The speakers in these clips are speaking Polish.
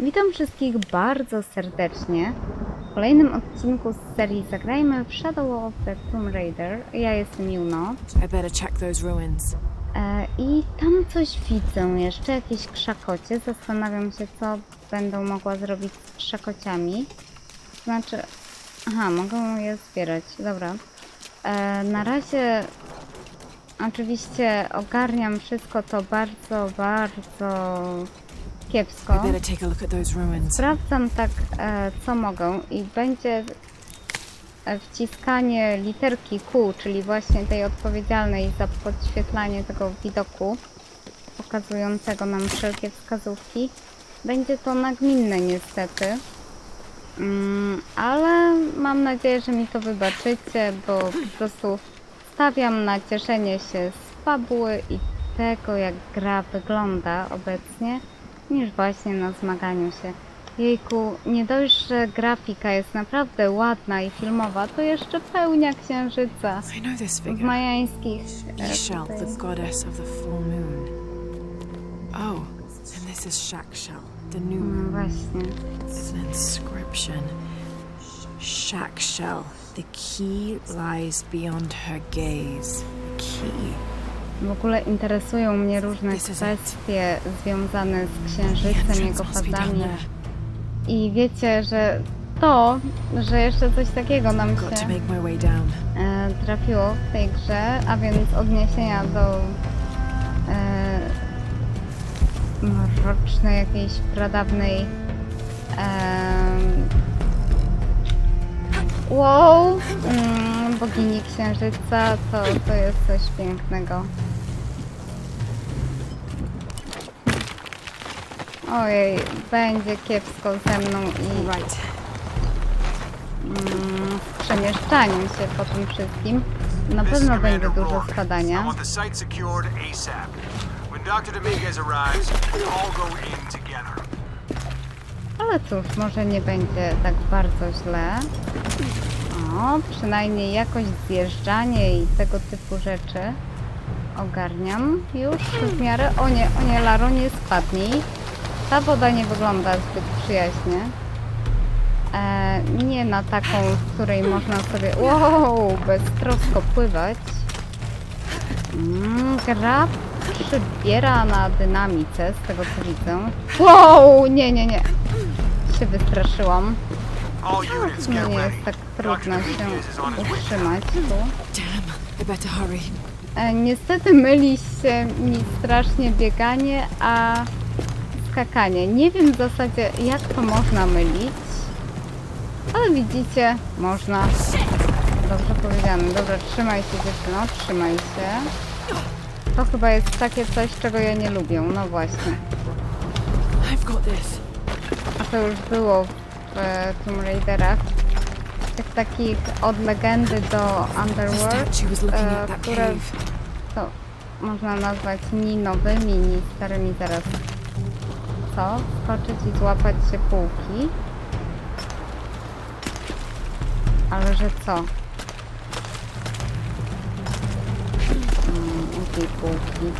Witam wszystkich bardzo serdecznie w kolejnym odcinku z serii Zagrajmy w Shadow of the Tomb Raider. Ja jestem Juno I better check those ruins. e, i tam coś widzę jeszcze, jakieś krzakocie. Zastanawiam się, co będą mogła zrobić z krzakociami. Znaczy, aha, mogą je zbierać, dobra. E, na razie oczywiście ogarniam wszystko to bardzo, bardzo kiepsko. Sprawdzam tak, e, co mogę i będzie e, wciskanie literki Q, czyli właśnie tej odpowiedzialnej za podświetlanie tego widoku, pokazującego nam wszelkie wskazówki. Będzie to nagminne niestety, mm, ale mam nadzieję, że mi to wybaczycie, bo po prostu stawiam na cieszenie się z fabuły i tego, jak gra wygląda obecnie niż właśnie na zmaganiu się. Jejku, nie dość, że grafika jest naprawdę ładna i filmowa, to jeszcze pełnia księżyca w majańskich... e, the goddess of the full moon. Oh, and this is Shakshal, the new Mm, moon. Właśnie. It's an inscription. Shakshal, the key lies beyond her gaze. The key. W ogóle interesują mnie różne kwestie związane z księżycem, jego fazami. I wiecie, że to, że jeszcze coś takiego nam się e, trafiło w tej grze, a więc odniesienia do e, mrocznej jakiejś pradawnej e, wow, mm, bogini księżyca, to, to jest coś pięknego. Ojej, będzie kiepsko ze mną i Right. mm, w przemieszczaniu się po tym wszystkim. Na pewno będzie dużo spadania. Dr. Dominguez arrives, we all go in together. Ale cóż, może nie będzie tak bardzo źle. O, przynajmniej jakoś zjeżdżanie i tego typu rzeczy ogarniam już w miarę. O nie, o nie, Laro, nie spadnij. Ta woda nie wygląda zbyt przyjaźnie. E, nie na taką, w której można sobie wow, beztrosko pływać. Mm, gra przybiera na dynamice, z tego co widzę. Wow, nie, nie, nie. Się wystraszyłam. No nie jest tak trudno się utrzymać tu. E, niestety myli się mi strasznie bieganie, a skakanie. Nie wiem w zasadzie jak to można mylić, ale widzicie, można. Dobrze powiedziane. Dobra, trzymaj się dziewczyno, trzymaj się. To chyba jest takie coś, czego ja nie lubię. No właśnie. I've got this. To już było w e, Tomb Raiderach. Tych takich od legendy do Underworld, e, które to można nazwać ni nowymi, ni starymi zaraz. Co? Skoczyć i złapać się półki. Ale że co? Mm, półki?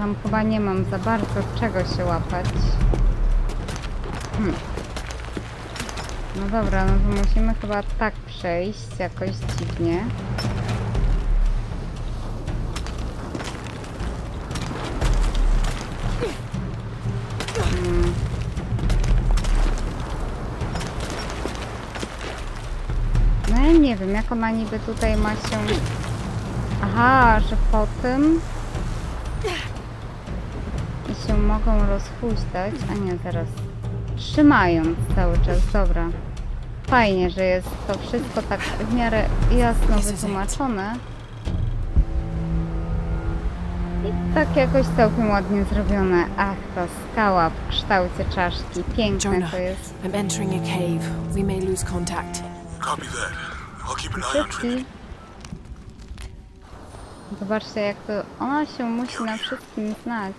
Tam chyba nie mam za bardzo czego się łapać. Hmm. No dobra, no to musimy chyba tak przejść, jakoś dziwnie. Hmm. No ja nie wiem, jak ona niby tutaj ma się... Aha, że po tym... Mogą rozhuśtać, a nie, zaraz. Trzymając cały czas, dobra. Fajnie, że jest to wszystko tak w miarę jasno wytłumaczone. I tak jakoś całkiem ładnie zrobione. Ach, ta skała w kształcie czaszki. Piękne Jonah, to jest. I'm entering a cave. We may lose contact. Copy that. I'll keep an eye on. Trinity. Zobaczcie, jak to ona się musi na wszystkim znać.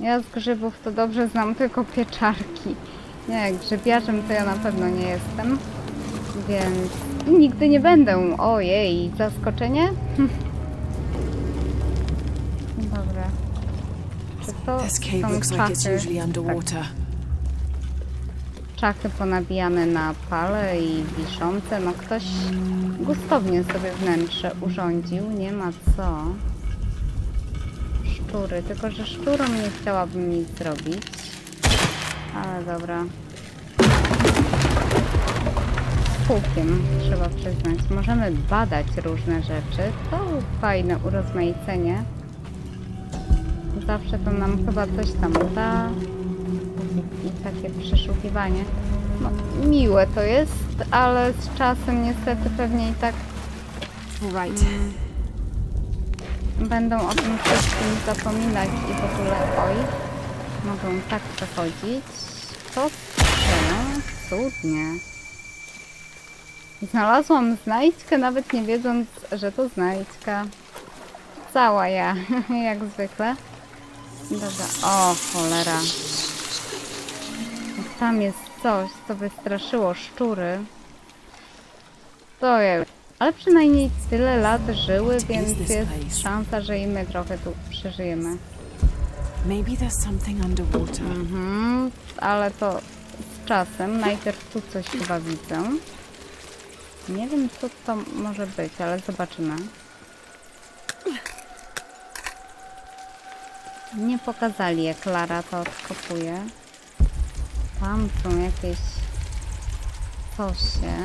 Ja z grzybów to dobrze znam tylko pieczarki. Nie, grzybiarzem to ja na pewno nie jestem. Więc nigdy nie będę. Ojej, zaskoczenie? Dobra. Czy to są czachy, underwater. czachy ponabijane na pale i wiszące. No ktoś gustownie sobie wnętrze urządził, nie ma co. Szczury, tylko że szczurom nie chciałabym nic zrobić. Ale dobra. Z Hukiem, trzeba przyznać. Możemy badać różne rzeczy. To fajne urozmaicenie. Zawsze to nam chyba coś tam da. I takie przeszukiwanie. No, miłe to jest, ale z czasem niestety pewnie i tak Right. Będą o tym wszystkim zapominać i w ogóle oj, mogą tak przechodzić. To strzelę cudnie. Znalazłam znajdźkę, nawet nie wiedząc, że to znajdźka. Cała ja, jak zwykle. Dobra, o cholera. Tam jest coś, co wystraszyło szczury. To jest. Ale przynajmniej tyle lat żyły, więc jest szansa, że i my trochę tu przeżyjemy. Maybe there's something underwater. Mhm, ale to z czasem. Najpierw tu coś chyba widzę. Nie wiem, co to może być, ale zobaczymy. Nie pokazali, jak Lara to odkopuje. Tam są jakieś cosie.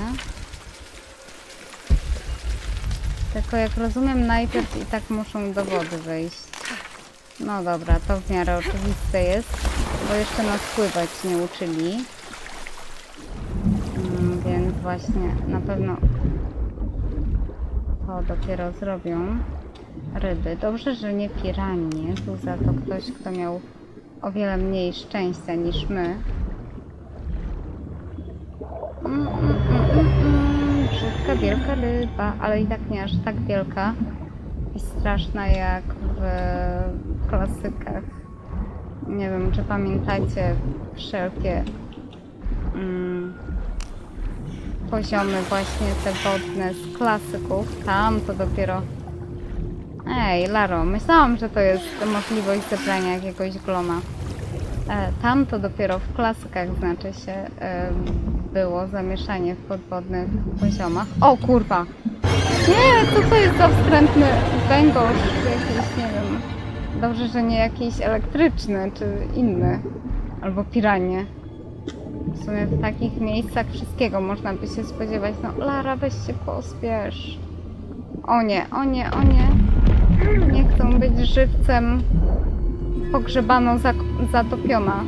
Tylko jak rozumiem, najpierw i tak muszą do wody wejść. No dobra, to w miarę oczywiste jest, bo jeszcze nas pływać nie uczyli. Mm, Więc właśnie na pewno to dopiero zrobią ryby. Dobrze, że nie piranie. Tu za to ktoś, kto miał o wiele mniej szczęścia niż my. Brzydka, wielka ryba, ale i tak nie aż tak wielka i straszna jak w klasykach. Nie wiem, czy pamiętacie wszelkie mm, poziomy właśnie te wodne z klasyków. Tam to dopiero... Ej, Laro, myślałam, że to jest możliwość zebrania jakiegoś glona. E, tam to dopiero w klasykach, znaczy się, było zamieszanie w podwodnych poziomach. O kurwa! Nie, co to jest za wstrętny węgorz jakiś, nie wiem. Dobrze, że nie jakiś elektryczny, czy inny. Albo piranie. W sumie w takich miejscach wszystkiego można by się spodziewać. No, Lara, weź się pospiesz. O nie, o nie, o nie. Nie chcą być żywcem pogrzebano, zatopiona.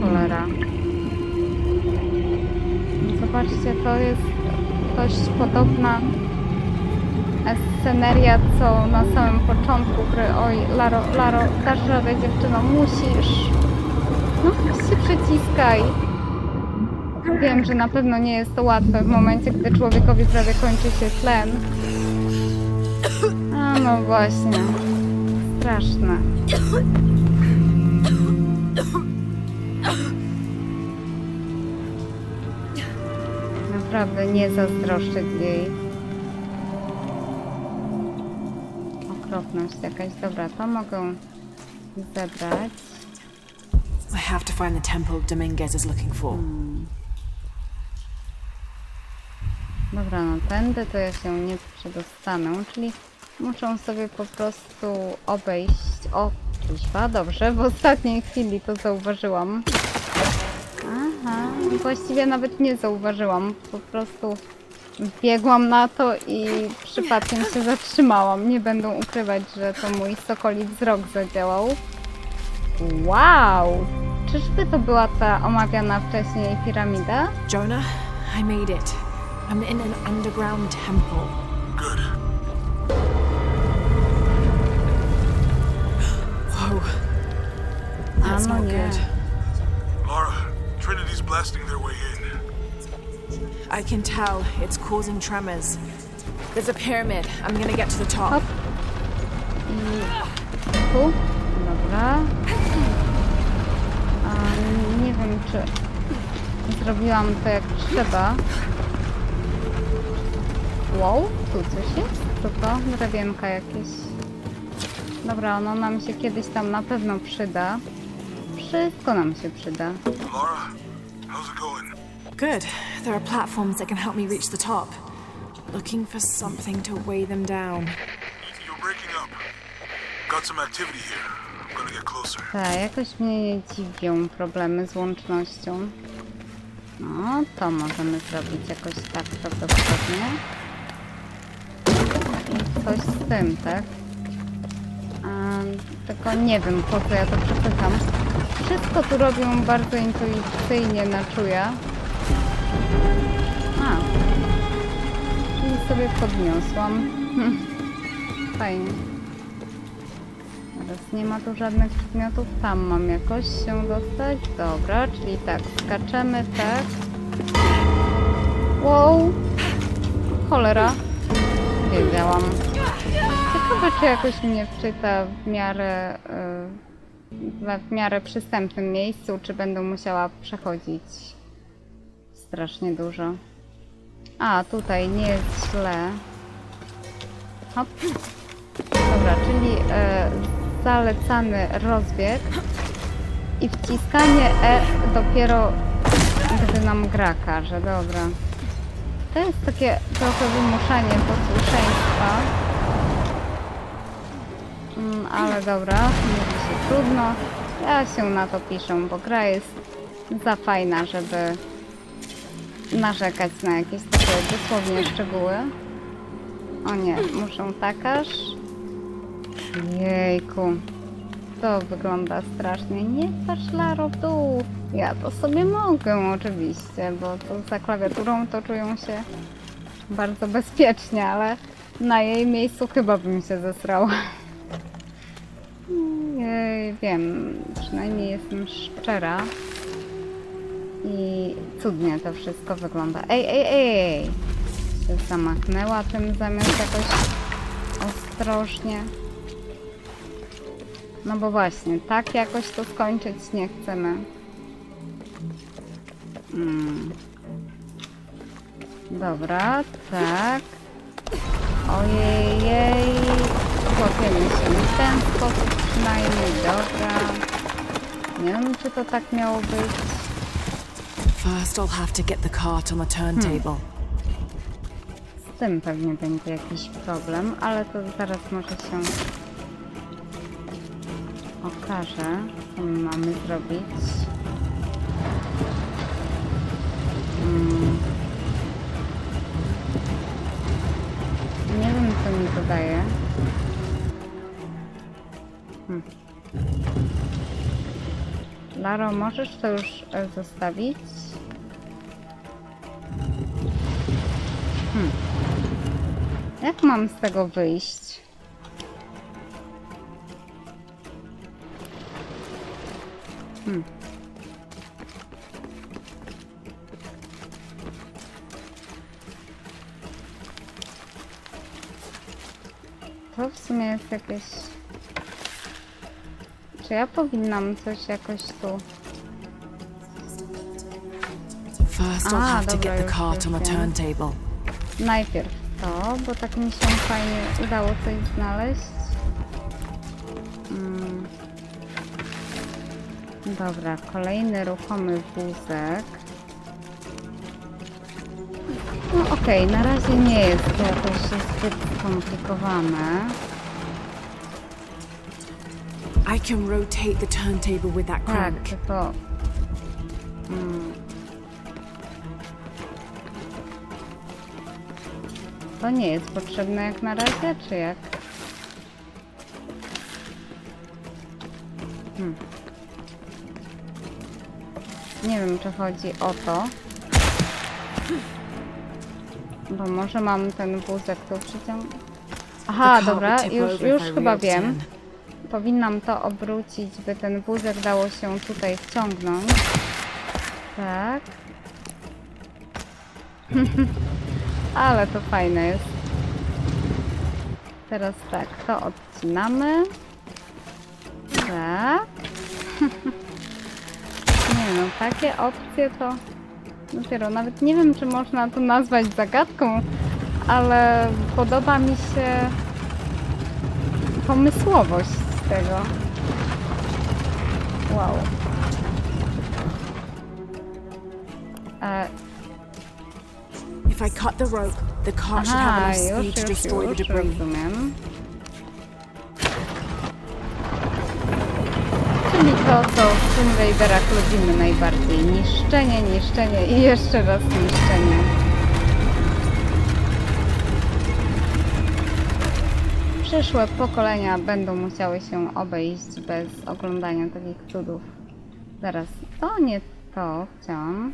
Cholera. Zobaczcie, to jest dość podobna sceneria, co na samym początku gry. Oj, Laro, Laro, dasz radę dziewczyno, musisz. No, się przyciskaj. Wiem, że na pewno nie jest to łatwe w momencie, gdy człowiekowi prawie kończy się tlen. No właśnie. Straszne. Naprawdę nie zazdroszczę jej. Okropność jakaś. Dobra, to mogę zebrać. I have to find the temple Dominguez is looking for. Dobra, no tędy to ja się nie przedostanę, czyli muszę sobie po prostu obejść. O, kuźwa, dobrze, w ostatniej chwili to zauważyłam. Aha, właściwie nawet nie zauważyłam, po prostu biegłam na to i przypadkiem się zatrzymałam. Nie będę ukrywać, że to mój sokoli wzrok zadziałał. Wow! Czyżby to była ta omawiana wcześniej piramida? Jonah, I made it. I'm in an underground temple. Good. I can tell it's causing tremors. There's a pyramid. I'm gonna get to the top. Hop. I tu. Dobra. A, nie wiem, czy zrobiłam to jak trzeba. Wow, tu coś jest? Co to? Drewienka jakieś. Dobra, ono nam się kiedyś tam na pewno przyda. Wszystko nam się przyda. Laura, how's it going? Good. There are platforms that can help me reach the top. Looking for something to weigh them down. You're breaking up. Got some activity here. I'm gonna get closer. Tak, jakoś mnie nie dziwią problemy z łącznością. No, to możemy zrobić jakoś tak prawdopodobnie. I coś z tym, tak? A, tylko nie wiem, po co ja to przepycham. Wszystko tu robią bardzo intuicyjnie na czuja. A. Czyli sobie podniosłam. Fajnie. Teraz nie ma tu żadnych przedmiotów. Tam mam jakoś się dostać. Dobra, czyli tak, skaczemy, tak. Wow! Cholera. Wiedziałam. Ciekawe, czy jakoś mnie wczyta w miarę, yy, w miarę przystępnym miejscu, czy będę musiała przechodzić strasznie dużo. A, tutaj nie jest źle. Hop. Dobra, czyli e, zalecany rozbieg i wciskanie E dopiero gdy nam gra każe. Dobra. To jest takie trochę wymuszanie posłuszeństwa. Mm, ale dobra, mówi się trudno. Ja się na to piszę, bo gra jest za fajna, żeby narzekać na jakieś takie dosłownie szczegóły. O nie, muszę takarz. Jejku. To wygląda strasznie. Nie patrz w dół. Ja to sobie mogę oczywiście, bo to za klawiaturą to czują się bardzo bezpiecznie, ale na jej miejscu chyba bym się zesrała. Jej, wiem, przynajmniej jestem szczera. I cudnie to wszystko wygląda. Ej, ej, ej! Się zamachnęła tym zamiast jakoś ostrożnie. No bo właśnie, tak jakoś to skończyć nie chcemy. Mm. Dobra, tak. Ojej, łapiemy się w ten sposób przynajmniej, dobra. Nie wiem, czy to tak miało być. First, I'll have to get the cart on the turntable. Z tym pewnie będzie jakiś problem, ale to zaraz może się okaże, co my mamy zrobić. Mm. Nie wiem, co mi to daje. Hmm. Laro, możesz to już e, zostawić? Jak mam z tego wyjść? Hmm. To w sumie jest jakieś... Czy ja powinnam coś jakoś tu... First, I'll have to get the cart on the turntable. Najpierw to, bo tak mi się fajnie udało coś znaleźć. Mm. Dobra, kolejny ruchomy wózek. No okej, na razie nie jest to jakoś zbyt skomplikowane. I can rotate the turntable with that Tak, crank. tylko... Mm. To nie jest potrzebne jak na razie, czy jak? Hmm. Nie wiem, czy chodzi o to. Bo może mam ten wózek tu przyciągnąć. Aha, dobra, już, już chyba wiem. in. Powinnam to obrócić, by ten wózek dało się tutaj wciągnąć. Tak. Ale to fajne jest. Teraz tak, to odcinamy. Tak. Nie no, takie opcje to dopiero nawet nie wiem, czy można to nazwać zagadką, ale podoba mi się pomysłowość tego. Wow. If I cut the rope, the car should have aha, enough speed już, to już, destroy the już, debris. rozumiem. Czyli to, co w Tomb Raiderach lubimy najbardziej. Niszczenie, niszczenie i jeszcze raz niszczenie. Przyszłe pokolenia będą musiały się obejść bez oglądania takich cudów. Zaraz, to nie to chciałam.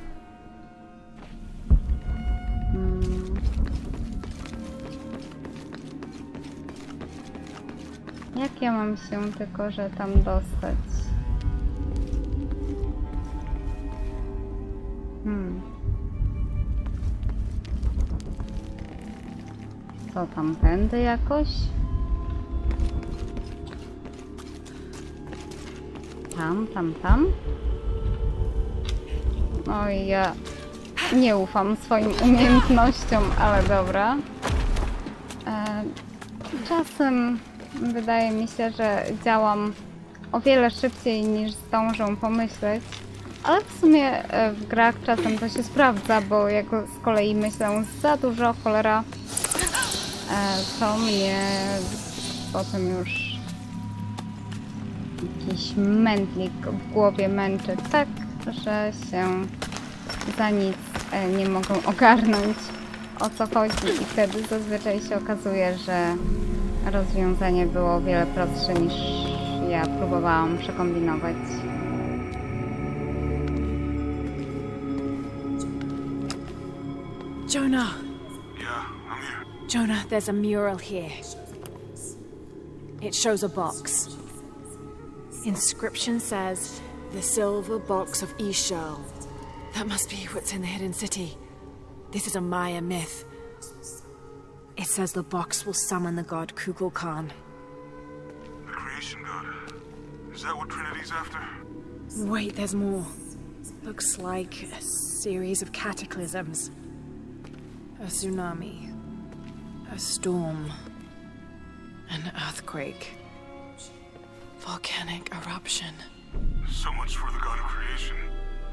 Jak ja mam się tylko, że tam dostać? Hmm. Co tamtędy jakoś? Tam, tam, tam? Oj, ja nie ufam swoim umiejętnościom, ale dobra. E, czasem wydaje mi się, że działam o wiele szybciej niż zdążą pomyśleć. Ale w sumie e, w grach czasem to się sprawdza, bo jak z kolei myślę za dużo, cholera, e, to mnie potem już jakiś mętlik w głowie męczy tak, że się za nic e, nie mogą ogarnąć o co chodzi i wtedy zazwyczaj się okazuje, że rozwiązanie było o wiele prostsze niż ja próbowałam przekombinować. Jonah! Yeah, I'm here. Jonah, there's a mural here. It shows a box. Inscription says, The Silver Box of Ishal. That must be what's in the hidden city. This is a Maya myth. It says the box will summon the god Kukulkan. The creation god. Is that what Trinity's after? Wait, there's more. Looks like a series of cataclysms. A tsunami. A storm. An earthquake. Volcanic eruption. So much for the god of creation.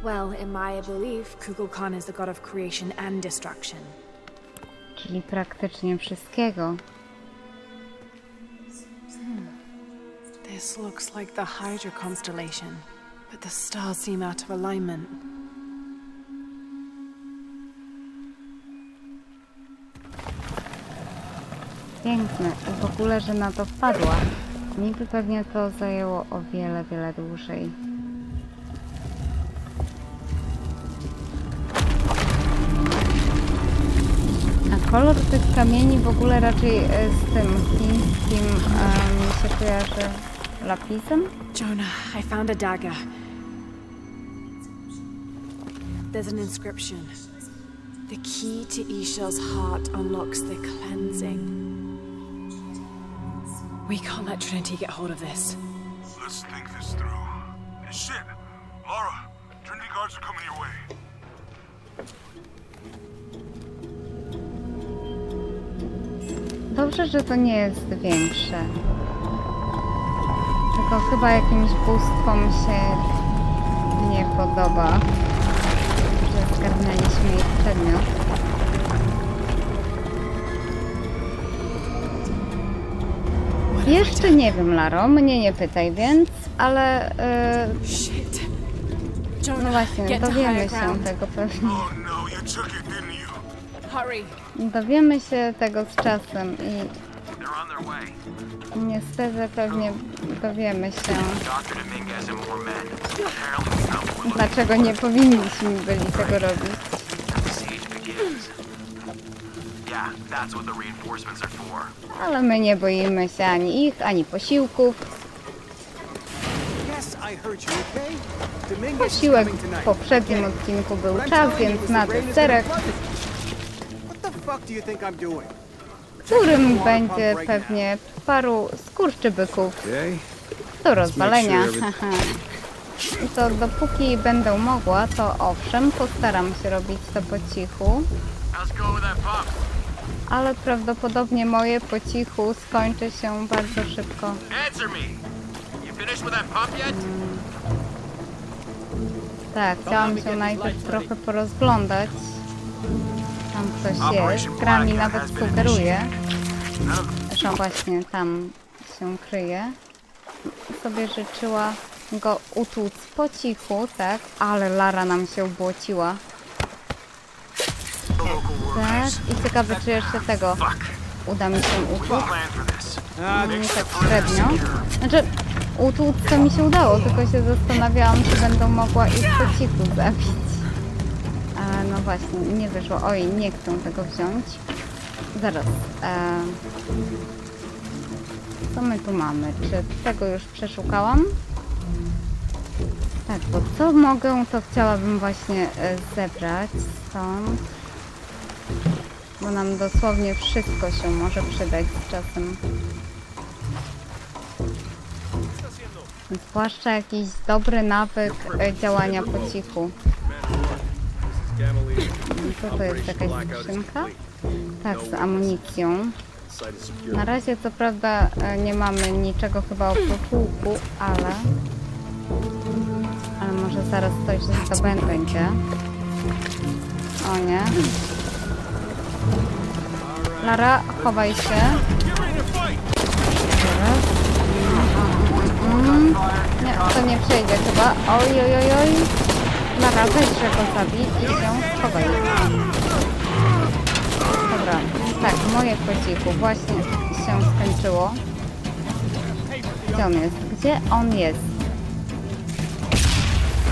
Well, in my belief, Kukulkan is the god of creation and destruction. Czyli praktycznie wszystkiego. This looks like the Hydra constellation, but the stars seem out of alignment. Piękne. I w ogóle, że na to wpadła. Mi by pewnie to zajęło o wiele, wiele dłużej. Kolor tych kamieni w ogóle raczej z tym chińskim mi się kojarzy lapisem. Jonah, I found a dagger. There's an inscription. The key to Ishel's heart unlocks the cleansing. We can't let Trinity get hold of this. Let's think this through. Shit! Laura, Trinity guards are coming your way. Dobrze, że to nie jest większe. Tylko chyba jakimś bóstwom się nie podoba, że zgarnęliśmy ich przedmiot. Jeszcze nie wiem, Laro, mnie nie pytaj, więc, ale yy, no właśnie, dowiemy się tego pewnie. Dowiemy się tego z czasem i niestety pewnie dowiemy się, dlaczego nie powinniśmy byli tego robić. Ale my nie boimy się ani ich, ani posiłków. Posiłek w poprzednim odcinku był czas, więc na deserek, którym będzie pewnie paru skurczybyków do rozwalenia. I to dopóki będę mogła, to owszem, postaram się robić to po cichu. Ale prawdopodobnie moje po cichu skończy się bardzo szybko. Tak, chciałam się najpierw trochę porozglądać. Tam ktoś jest. Gra mi nawet sugeruje, że właśnie tam się kryje. Sobie życzyła go utłuc po cichu, tak? Ale Lara nam się local Tak, i ciekawe czy jeszcze tego uda mi się utłuc. Nie tak średnio. Znaczy, utłuc to mi się udało, tylko się zastanawiałam, czy będą mogła ich po cichu zabić. No właśnie, nie wyszło. Oj, nie chcę tego wziąć. Zaraz. E... Co my tu mamy? Czy tego już przeszukałam? Tak, bo co mogę, to chciałabym właśnie e, zebrać stąd. Bo nam dosłownie wszystko się może przydać z czasem. Zwłaszcza jakiś dobry nawyk e, działania po cichu. Co to jest jakaś skrzynka? Tak, z amunicją. Na razie co prawda e, nie mamy niczego chyba oprócz łuku, ale... Ale może zaraz coś zdobędzie. O nie. Lara, chowaj się. Teraz. Mm, nie, to nie przejdzie chyba. Oj, oj, oj, oj. Lara, weź, że go zabij i się schowaj. Dobra, tak, moje po cichu właśnie się skończyło. Gdzie on jest? Gdzie on jest?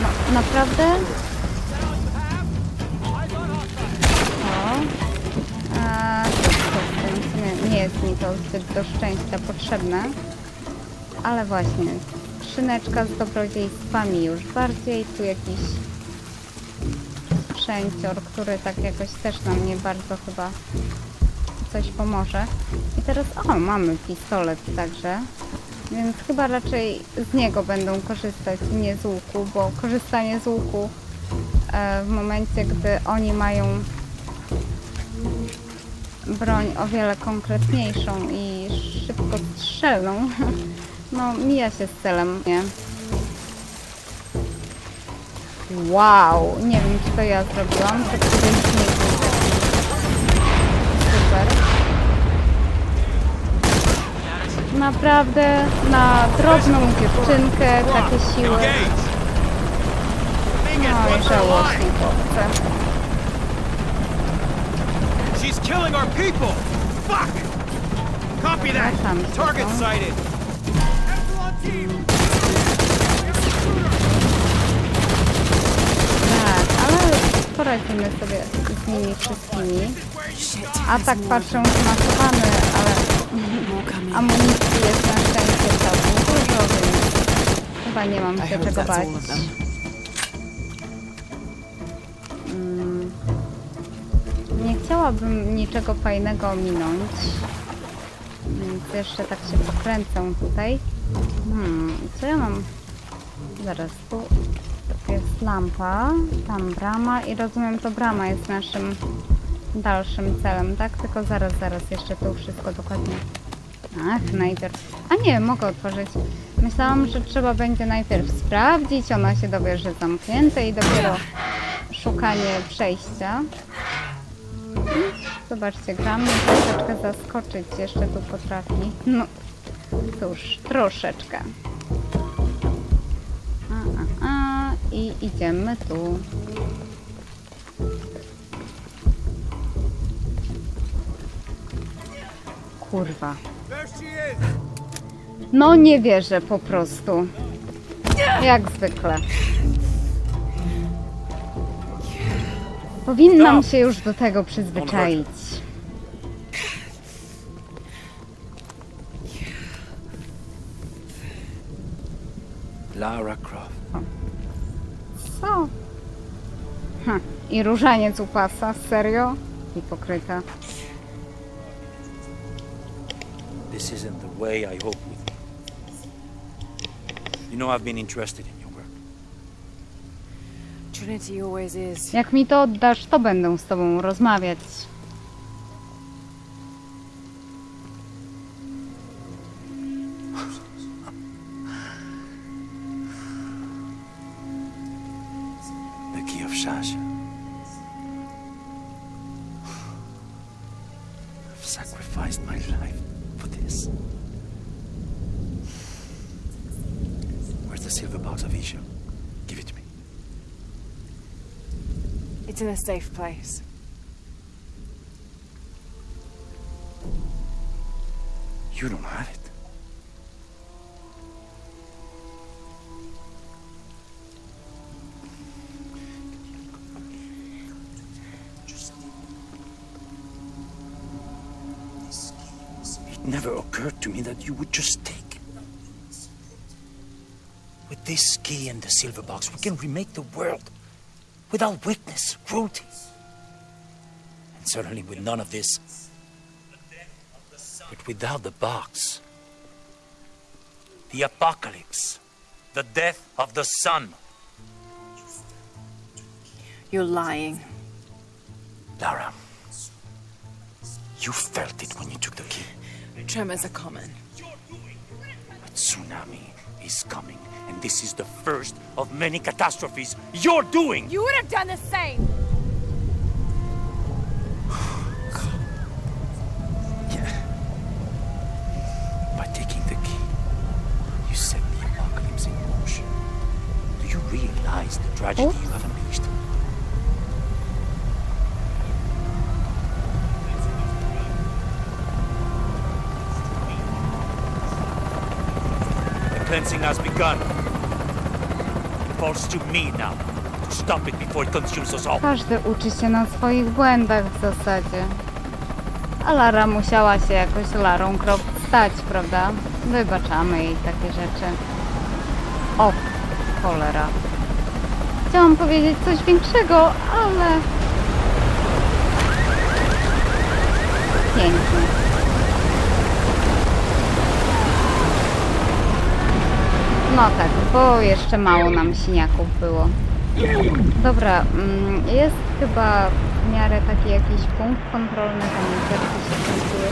No, naprawdę? Nie jest mi to zbyt do szczęścia potrzebne. Ale właśnie, skrzyneczka z dobrodziejstwami już bardziej. Tu jakiś sprzęcior, który tak jakoś też nam nie bardzo chyba coś pomoże. I teraz, o, mamy pistolet także. Więc chyba raczej z niego będą korzystać, nie z łuku, bo korzystanie z łuku e, w momencie, gdy oni mają broń o wiele konkretniejszą i szybko strzelną, no mija się z celem, nie? Wow, nie wiem czy to ja zrobiłam, to taki super. Naprawdę na drobną dziewczynkę takie siły. No i żałośnie chłopcze. She's killing our people. Fuck. Copy that. Target są. sighted. Tak, ale poradzimy sobie z nimi wszystkimi. Shit. Atak patrzę zmasowany, ale amunicji jest na szczęście całkiem dużo, więc chyba nie mam się czego bać. Mm. Nie chciałabym niczego fajnego ominąć. Więc jeszcze tak się pokręcę tutaj. Hmm, co ja mam? Zaraz, tu jest lampa, tam brama i rozumiem, to brama jest naszym dalszym celem, tak? Tylko zaraz, zaraz, jeszcze tu wszystko dokładnie. Ach, najpierw. A nie, mogę otworzyć. Myślałam, że trzeba będzie najpierw sprawdzić, ona się dowie, że zamknięte i dopiero szukanie przejścia. Zobaczcie, gra mnie troszeczkę zaskoczyć, jeszcze tu potrafi. No, cóż, troszeczkę. I idziemy tu. Kurwa. No nie wierzę po prostu. Jak zwykle. Powinnam się już do tego przyzwyczaić. I różaniec u pasa, serio? Hipokryta. This isn't the way I hoped. You know I've been interested in your work. Trinity always is. Jak mi to oddasz, to będę z tobą rozmawiać. The key of Shasha. Of? Give it to me. It's in a safe place. You don't have. It key and the silver box, we can remake the world without weakness, cruelty. And certainly with none of this. But without the box, the apocalypse, the death of the sun. You're lying. Lara, you felt it when you took the key. Tremors are common. A tsunami is coming, and this is the first of many catastrophes you're doing. You would have done the same! Cleansing has begun. To me now to stop it before it consumes us all. Każdy uczy się na swoich błędach w zasadzie. A Lara musiała się jakoś Larą krok stać, prawda? Wybaczamy jej takie rzeczy. O, cholera. Chciałam powiedzieć coś większego, ale... Pięknie. No tak, bo jeszcze mało nam siniaków było. Dobra, mm, jest chyba w miarę taki jakiś punkt kontrolny, tam literki się kończyły.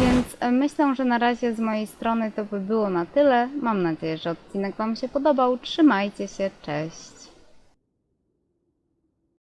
Więc e, myślę, że na razie z mojej strony to by było na tyle. Mam nadzieję, że odcinek Wam się podobał. Trzymajcie się, cześć!